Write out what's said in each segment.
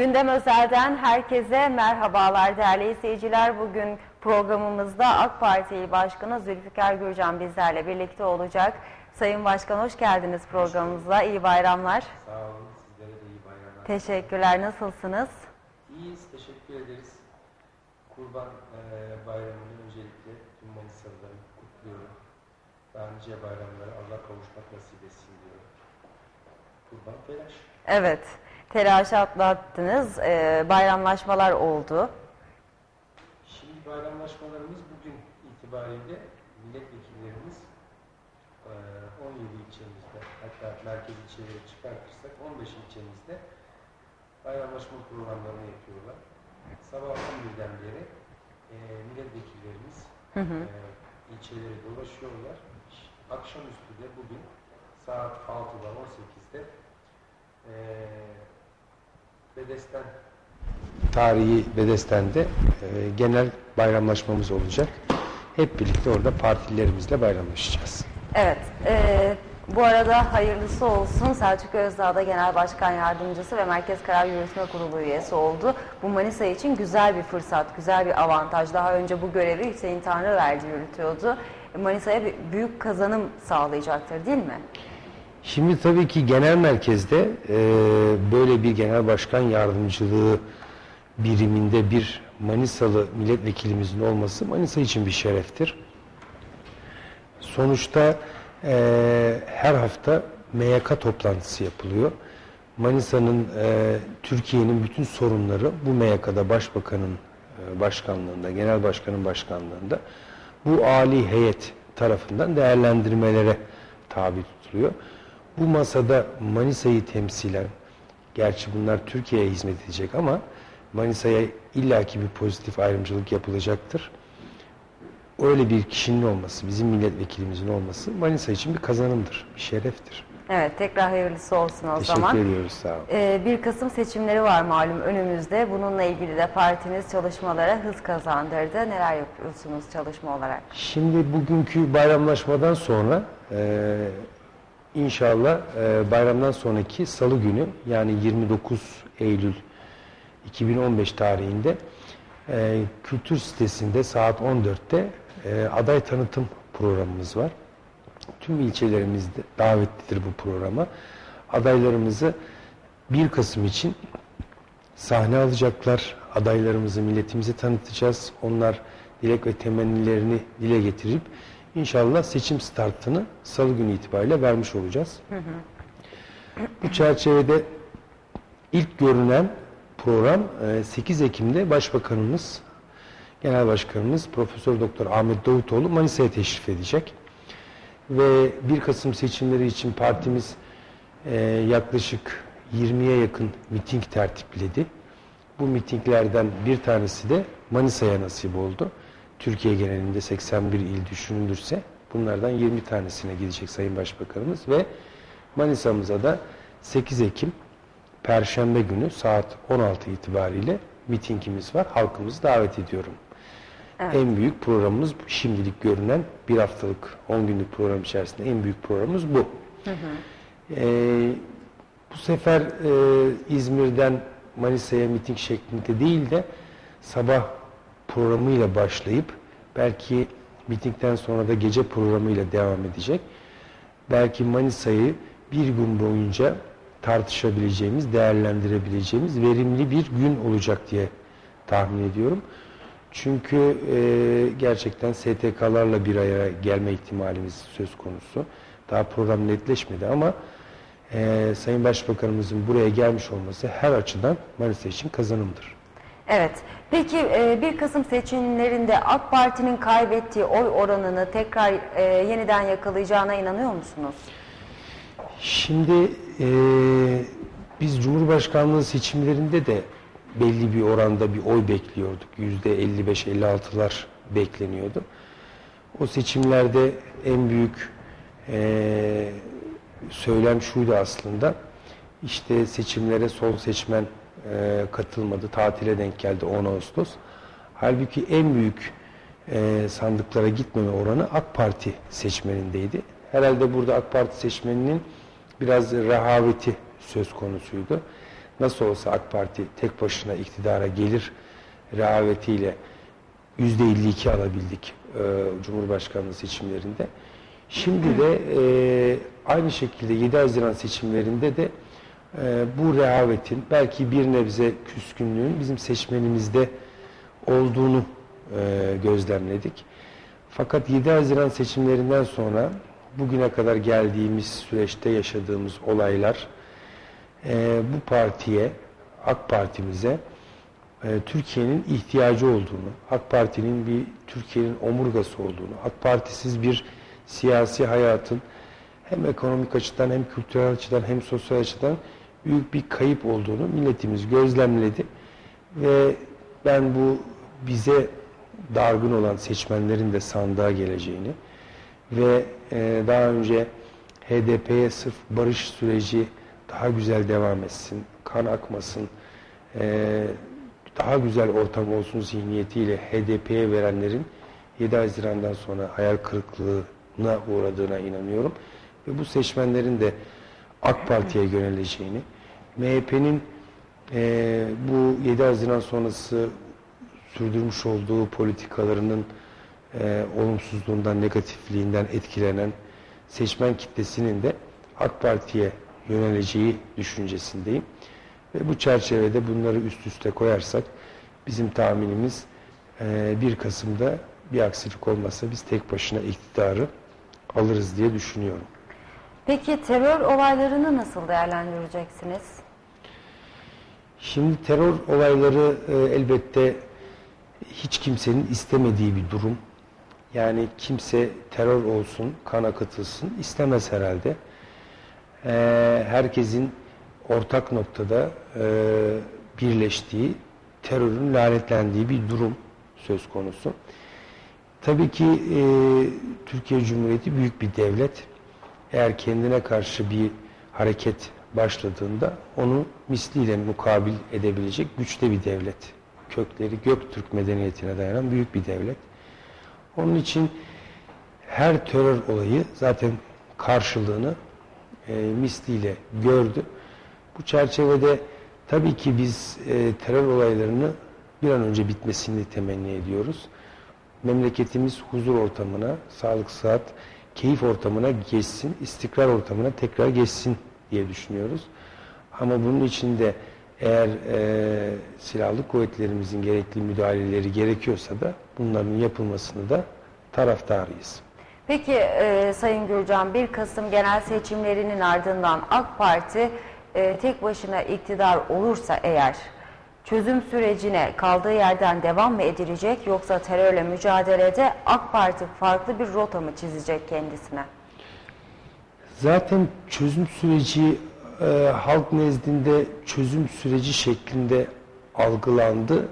Gündem Özel'den herkese merhabalar değerli izleyiciler. Bugün programımızda AK Parti Başkanı Zülfikar Gürcan bizlerle birlikte olacak. Sayın Başkan hoş geldiniz programımıza. İyi bayramlar. Sağ olun. Sizlere de iyi bayramlar. Teşekkürler. Nasılsınız? İyiyiz. Teşekkür ederiz. Kurban e, bayramını öncelikle tüm Manisalıları kutluyorum. Daha nice bayramlara Allah kavuşmak nasip etsin diyorum. Kurban telaş. Evet. Telaşı atlattınız. Ee, bayramlaşmalar oldu. Şimdi bayramlaşmalarımız bugün itibariyle milletvekillerimiz e, 17 ilçemizde hatta merkez ilçeleri çıkartırsak 15 ilçemizde bayramlaşma programlarını yapıyorlar. Sabah 11'den beri e, milletvekillerimiz Hı hı. e, ilçeleri dolaşıyorlar. Akşamüstü de bugün saat 6'da 18'de e, Bedesten tarihi Bedesten'de e, genel bayramlaşmamız olacak. Hep birlikte orada partilerimizle bayramlaşacağız. Evet. ee, bu arada hayırlısı olsun. Selçuk Özdağ da Genel Başkan Yardımcısı ve Merkez Karar Yürütme Kurulu üyesi oldu. Bu Manisa için güzel bir fırsat, güzel bir avantaj. Daha önce bu görevi Hüseyin Tanrıverdi yürütüyordu. Manisa'ya bir büyük kazanım sağlayacaktır değil mi? Şimdi tabii ki genel merkezde e, böyle bir genel başkan yardımcılığı biriminde bir Manisalı milletvekilimizin olması Manisa için bir şereftir. Sonuçta e, her hafta MYK toplantısı yapılıyor. Manisa'nın, e, Türkiye'nin bütün sorunları bu MYK'da başbakanın e, başkanlığında, genel başkanın başkanlığında bu Ali heyet tarafından değerlendirmelere tabi tutuluyor. Bu masada Manisa'yı temsilen, gerçi bunlar Türkiye'ye hizmet edecek ama Manisa'ya illaki bir pozitif ayrımcılık yapılacaktır. Öyle bir kişinin olması, bizim milletvekilimizin olması Manisa için bir kazanımdır, bir şereftir. Evet, tekrar hayırlısı olsun o Teşekkür zaman. ediyoruz, sağ olun. Ee, 1 Kasım seçimleri var malum önümüzde. Bununla ilgili de partiniz çalışmalara hız kazandırdı. Neler yapıyorsunuz çalışma olarak? Şimdi bugünkü bayramlaşmadan sonra e, inşallah e, bayramdan sonraki salı günü yani 29 Eylül 2015 tarihinde e, kültür sitesinde saat 14'te e, aday tanıtım programımız var. Tüm ilçelerimizde davetlidir bu programa. Adaylarımızı 1 Kasım için sahne alacaklar. Adaylarımızı milletimize tanıtacağız. Onlar dilek ve temennilerini dile getirip inşallah seçim startını salı günü itibariyle vermiş olacağız. Bu çerçevede ilk görünen program e, 8 Ekim'de Başbakanımız, Genel Başkanımız Profesör Doktor Ahmet Davutoğlu Manisa'ya teşrif edecek. Ve 1 Kasım seçimleri için partimiz e, yaklaşık 20'ye yakın miting tertipledi. Bu mitinglerden bir tanesi de Manisa'ya nasip oldu. Türkiye genelinde 81 il düşünülürse bunlardan 20 tanesine gidecek Sayın Başbakanımız ve Manisa'mıza da 8 Ekim Perşembe günü saat 16 itibariyle mitingimiz var. Halkımızı davet ediyorum. Evet. En büyük programımız şimdilik görünen bir haftalık 10 günlük program içerisinde en büyük programımız bu. Ee, bu sefer e, İzmir'den Manisa'ya miting şeklinde değil de sabah programıyla başlayıp belki mitingden sonra da gece programıyla devam edecek. Belki Manisa'yı bir gün boyunca tartışabileceğimiz, değerlendirebileceğimiz verimli bir gün olacak diye tahmin ediyorum. Çünkü e, gerçekten STK'larla bir araya gelme ihtimalimiz söz konusu. Daha program netleşmedi ama e, Sayın Başbakanımızın buraya gelmiş olması her açıdan Manisa için kazanımdır. Evet. Peki e, 1 Kasım seçimlerinde AK Parti'nin kaybettiği oy oranını tekrar e, yeniden yakalayacağına inanıyor musunuz? Şimdi e, biz Cumhurbaşkanlığı seçimlerinde de belli bir oranda bir oy bekliyorduk. Yüzde 55-56'lar bekleniyordu. O seçimlerde en büyük e, söylem şuydu aslında. İşte seçimlere sol seçmen e, katılmadı. Tatile denk geldi 10 Ağustos. Halbuki en büyük e, sandıklara gitmeme oranı AK Parti seçmenindeydi. Herhalde burada AK Parti seçmeninin biraz rehaveti söz konusuydu. nasıl olsa AK Parti tek başına iktidara gelir rehavetiyle %52 alabildik e, Cumhurbaşkanlığı seçimlerinde. Şimdi de e, aynı şekilde 7 Haziran seçimlerinde de e, bu rehavetin belki bir nebze küskünlüğün bizim seçmenimizde olduğunu e, gözlemledik. Fakat 7 Haziran seçimlerinden sonra bugüne kadar geldiğimiz süreçte yaşadığımız olaylar e, bu partiye, AK Parti'mize e, Türkiye'nin ihtiyacı olduğunu, AK Parti'nin bir Türkiye'nin omurgası olduğunu, AK Partisiz bir siyasi hayatın hem ekonomik açıdan hem kültürel açıdan hem sosyal açıdan büyük bir kayıp olduğunu milletimiz gözlemledi ve ben bu bize dargın olan seçmenlerin de sandığa geleceğini ve e, daha önce HDP'ye sırf barış süreci daha güzel devam etsin, kan akmasın, e, daha güzel ortam olsun zihniyetiyle HDP'ye verenlerin 7 Haziran'dan sonra hayal kırıklığına uğradığına inanıyorum. Ve bu seçmenlerin de AK Parti'ye yöneleceğini, MHP'nin e, bu 7 Haziran sonrası sürdürmüş olduğu politikalarının e, olumsuzluğundan, negatifliğinden etkilenen seçmen kitlesinin de AK Parti'ye yöneleceği düşüncesindeyim. Ve bu çerçevede bunları üst üste koyarsak bizim tahminimiz e, 1 Kasım'da bir aksilik olmasa biz tek başına iktidarı alırız diye düşünüyorum. Peki terör olaylarını nasıl değerlendireceksiniz? Şimdi terör olayları e, elbette hiç kimsenin istemediği bir durum. Yani kimse terör olsun, kan akıtılsın istemez herhalde. E, herkesin ortak noktada e, birleştiği, terörün lanetlendiği bir durum söz konusu. Tabii ki e, Türkiye Cumhuriyeti büyük bir devlet. Eğer kendine karşı bir hareket başladığında onu misliyle mukabil edebilecek güçte bir devlet. Kökleri Göktürk medeniyetine dayanan büyük bir devlet. Onun için her terör olayı zaten karşılığını e, misliyle gördü. Bu çerçevede tabii ki biz e, terör olaylarını bir an önce bitmesini temenni ediyoruz. Memleketimiz huzur ortamına, sağlık, sıhhat, keyif ortamına geçsin, istikrar ortamına tekrar geçsin diye düşünüyoruz. Ama bunun için de eğer e, silahlı kuvvetlerimizin gerekli müdahaleleri gerekiyorsa da bunların yapılmasını da taraftarıyız. Peki e, Sayın Gürcan 1 Kasım genel seçimlerinin ardından AK Parti e, tek başına iktidar olursa eğer çözüm sürecine kaldığı yerden devam mı edilecek yoksa terörle mücadelede AK Parti farklı bir rota mı çizecek kendisine? Zaten çözüm süreci e, halk nezdinde çözüm süreci şeklinde algılandı.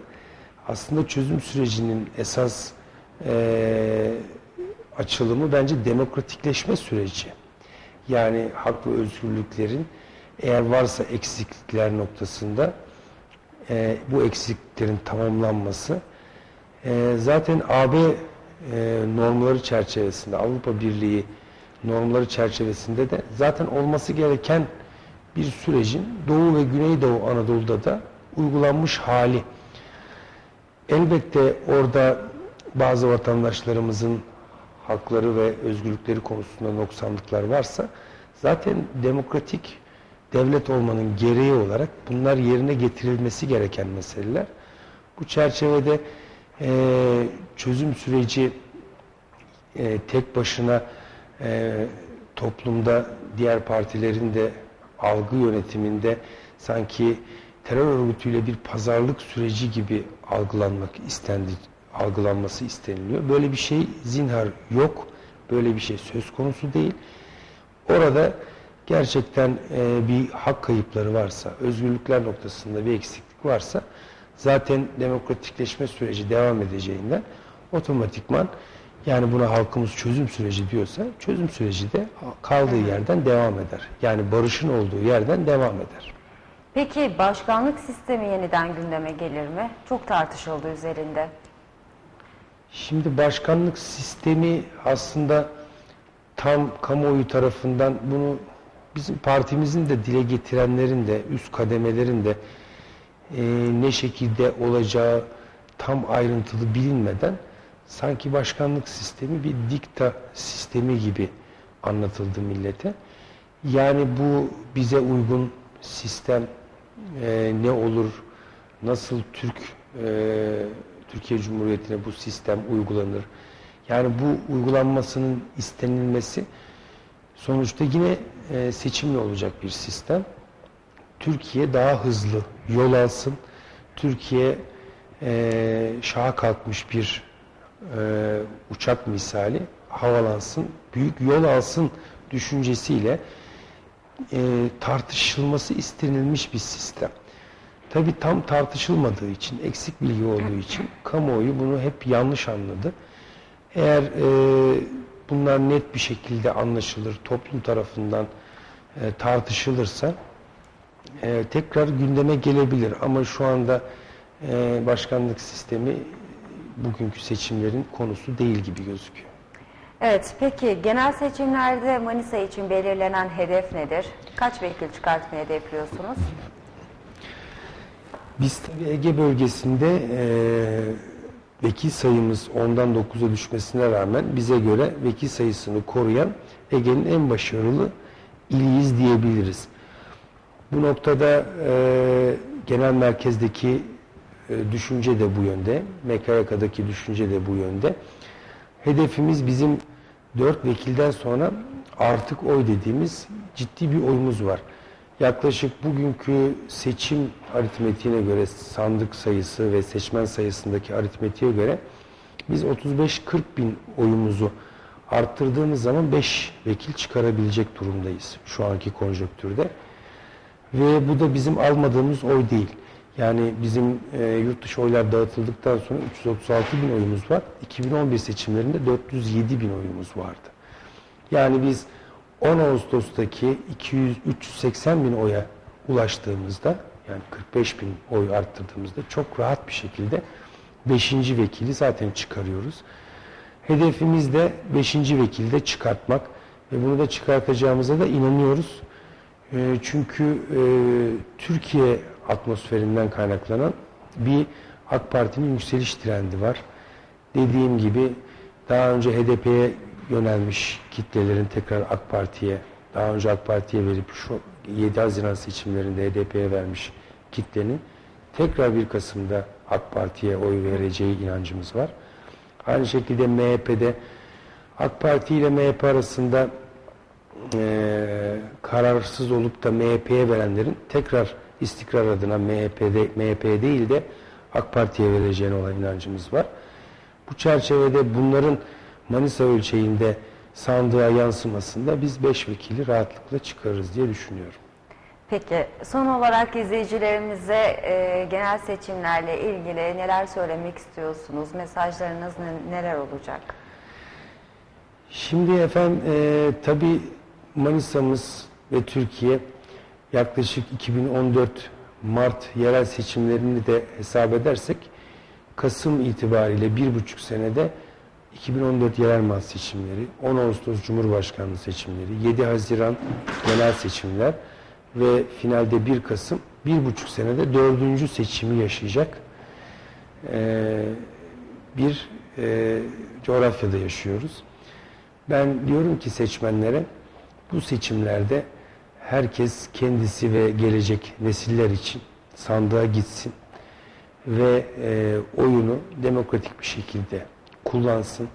Aslında çözüm sürecinin esas e, açılımı bence demokratikleşme süreci. Yani hak ve özgürlüklerin eğer varsa eksiklikler noktasında e, bu eksikliklerin tamamlanması e, zaten AB e, normları çerçevesinde Avrupa Birliği normları çerçevesinde de zaten olması gereken bir sürecin Doğu ve Güneydoğu Anadolu'da da uygulanmış hali. Elbette orada bazı vatandaşlarımızın hakları ve özgürlükleri konusunda noksanlıklar varsa zaten demokratik devlet olmanın gereği olarak bunlar yerine getirilmesi gereken meseleler. Bu çerçevede e, çözüm süreci e, tek başına e, toplumda diğer partilerin de algı yönetiminde sanki terör örgütüyle bir pazarlık süreci gibi algılanmak istendi, algılanması isteniliyor. Böyle bir şey zinhar yok. Böyle bir şey söz konusu değil. Orada gerçekten e, bir hak kayıpları varsa, özgürlükler noktasında bir eksiklik varsa zaten demokratikleşme süreci devam edeceğinden otomatikman yani buna halkımız çözüm süreci diyorsa çözüm süreci de kaldığı yerden devam eder. Yani barışın olduğu yerden devam eder. Peki başkanlık sistemi yeniden gündeme gelir mi? Çok tartışıldı üzerinde. Şimdi başkanlık sistemi aslında tam kamuoyu tarafından bunu bizim partimizin de dile getirenlerin de üst kademelerin de e, ne şekilde olacağı tam ayrıntılı bilinmeden sanki başkanlık sistemi bir dikta sistemi gibi anlatıldı millete. Yani bu bize uygun sistem e, ne olur, nasıl Türk e, Türkiye Cumhuriyeti'ne bu sistem uygulanır? Yani bu uygulanmasının istenilmesi sonuçta yine e, seçimle olacak bir sistem. Türkiye daha hızlı yol alsın. Türkiye e, şaha kalkmış bir e, uçak misali havalansın, büyük yol alsın düşüncesiyle e, tartışılması istenilmiş bir sistem. Tabi tam tartışılmadığı için, eksik bilgi olduğu için kamuoyu bunu hep yanlış anladı. Eğer e, bunlar net bir şekilde anlaşılır, toplum tarafından e, tartışılırsa e, tekrar gündeme gelebilir. Ama şu anda e, başkanlık sistemi bugünkü seçimlerin konusu değil gibi gözüküyor. Evet, peki genel seçimlerde Manisa için belirlenen hedef nedir? Kaç vekil çıkartmayı hedefliyorsunuz? Biz tabii Ege bölgesinde e, vekil sayımız 10'dan 9'a düşmesine rağmen bize göre vekil sayısını koruyan Ege'nin en başarılı iliyiz diyebiliriz. Bu noktada e, genel merkezdeki e, düşünce de bu yönde, MKYK'daki düşünce de bu yönde. Hedefimiz bizim 4 vekilden sonra artık oy dediğimiz ciddi bir oyumuz var. Yaklaşık bugünkü seçim aritmetiğine göre sandık sayısı ve seçmen sayısındaki aritmetiğe göre biz 35-40 bin oyumuzu arttırdığımız zaman 5 vekil çıkarabilecek durumdayız şu anki konjonktürde. Ve bu da bizim almadığımız oy değil. Yani bizim e, yurt dışı oylar dağıtıldıktan sonra 336 bin oyumuz var. 2011 seçimlerinde 407 bin oyumuz vardı. Yani biz 10 Ağustos'taki 200 380 bin oya ulaştığımızda yani 45 bin oy arttırdığımızda çok rahat bir şekilde 5. vekili zaten çıkarıyoruz. Hedefimiz de 5. vekilde çıkartmak ve bunu da çıkartacağımıza da inanıyoruz. E, çünkü e, Türkiye atmosferinden kaynaklanan bir AK Parti'nin yükseliş trendi var. Dediğim gibi daha önce HDP'ye yönelmiş kitlelerin tekrar AK Parti'ye, daha önce AK Parti'ye verip şu 7 Haziran seçimlerinde HDP'ye vermiş kitlenin tekrar 1 Kasım'da AK Parti'ye oy vereceği inancımız var. Aynı şekilde MHP'de AK Parti ile MHP arasında e, kararsız olup da MHP'ye verenlerin tekrar istikrar adına MHP'de MHP değil de AK Parti'ye vereceğine olan inancımız var. Bu çerçevede bunların Manisa ölçeğinde sandığa yansımasında biz 5 vekili rahatlıkla çıkarırız diye düşünüyorum. Peki son olarak izleyicilerimize e, genel seçimlerle ilgili neler söylemek istiyorsunuz? Mesajlarınız ne- neler olacak? Şimdi efendim e, tabii Manisa'mız ve Türkiye yaklaşık 2014 Mart yerel seçimlerini de hesap edersek Kasım itibariyle bir buçuk senede 2014 yerel meclis seçimleri, 10 Ağustos Cumhurbaşkanlığı seçimleri, 7 Haziran genel seçimler ve finalde 1 Kasım bir buçuk senede dördüncü seçimi yaşayacak bir coğrafyada yaşıyoruz. Ben diyorum ki seçmenlere bu seçimlerde herkes kendisi ve gelecek nesiller için sandığa gitsin ve oyunu demokratik bir şekilde kullansın.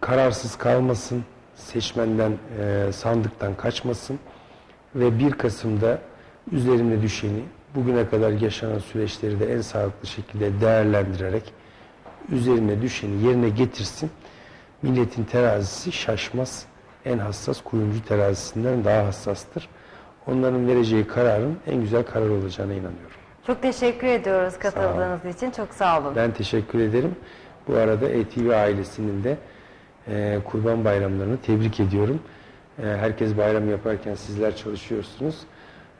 Kararsız kalmasın, seçmenden, e, sandıktan kaçmasın ve 1 Kasım'da üzerine düşeni bugüne kadar yaşanan süreçleri de en sağlıklı şekilde değerlendirerek üzerine düşeni yerine getirsin. Milletin terazisi şaşmaz. En hassas kuyumcu terazisinden daha hassastır. Onların vereceği kararın en güzel karar olacağına inanıyorum. Çok teşekkür ediyoruz katıldığınız için. Çok sağ olun. Ben teşekkür ederim. Bu arada ETV ailesinin de e, Kurban Bayramlarını tebrik ediyorum. E, herkes bayram yaparken sizler çalışıyorsunuz.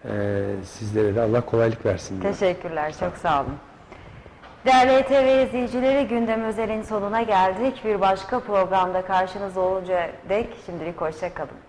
E, sizlere de Allah kolaylık versin. Teşekkürler, çok sağ olun. Değerli ETV izleyicileri gündem özelin sonuna geldik. Bir başka programda karşınızda olunca dek şimdilik hoşça kalın.